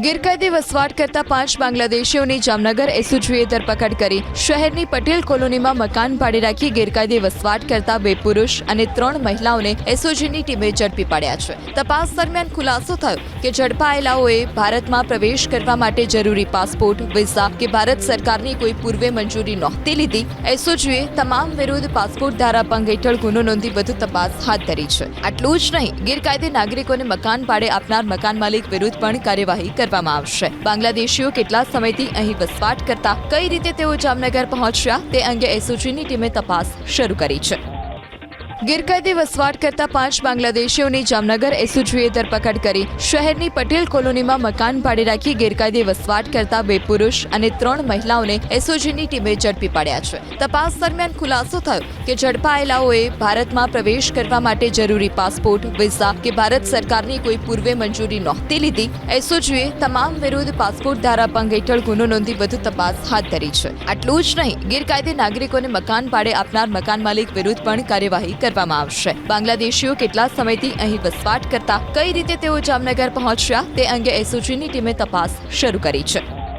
ગેરકાયદે વસવાટ કરતા પાંચ બાંગ્લાદેશીઓની જામનગર એસઓજીએ ધરપકડ કરી. શહેરની પટેલ કોલોનીમાં મકાન ભાડે રાખી ગેરકાયદે વસવાટ કરતા બે પુરુષ અને ત્રણ મહિલાઓને એસઓજીની ટીમે ઝડપી પાડ્યા છે. તપાસ દરમિયાન ખુલાસો થયો કે ઝડપાયેલાઓએ ભારતમાં પ્રવેશ કરવા માટે જરૂરી પાસપોર્ટ, વિઝા કે ભારત સરકારની કોઈ પૂર્વે મંજૂરી નહોતી લીધી. એસઓજીએ તમામ વિરુદ્ધ પાસપોર્ટ ધારા ભંગ હેઠળ ગુનો નોંધી વધુ તપાસ હાથ ધરી છે. આટલું જ નહીં, ગેરકાયદે નાગરિકોને મકાન ભાડે આપનાર મકાન માલિક વિરુદ્ધ પણ કાર્યવાહી કરવામાં આવશે. બાંગ્લાદેશીઓ કેટલા સમયથી અહીં વસવાટ કરતા કઈ રીતે તેઓ જામનગર પહોંચ્યા તે અંગે એસઓજીની ટીમે તપાસ શરૂ કરી છે. ગેરકાયદે વસવાટ કરતા પાંચ બાંગ્લાદેશીઓની જામનગર એસઓજીએ ધરપકડ કરી. શહેરની પટેલ કોલોનીમાં મકાન ભાડે રાખી ગેરકાયદે વસવાટ કરતા બે પુરુષ અને ત્રણ મહિલાઓને એસઓજીની ટીમે ઝડપી પાડ્યા છે. તપાસ દરમિયાન ખુલાસો થયો કે ઝડપાયેલાઓએ ભારતમાં પ્રવેશ કરવા માટે જરૂરી પાસપોર્ટ, વિઝા કે ભારત સરકારની કોઈ પૂર્વે મંજૂરી નહોતી લીધી. એસઓજીએ તમામ વિરુદ્ધ પાસપોર્ટ ધારા ભંગ હેઠળ ગુનો નોંધી વધુ તપાસ હાથ ધરી છે. આટલું જ નહીં, ગેરકાયદે નાગરિકોને મકાન ભાડે આપનાર મકાન માલિક વિરુદ્ધ પણ કાર્યવાહી કરવામાં આવશે. બાંગ્લાદેશીઓ કેટલા સમયથી અહીં વસવાટ કરતા, કઈ રીતે તેઓ જામનગર પહોંચ્યા, તે અંગે એસઓજીની ટીમે તપાસ શરૂ કરી છે.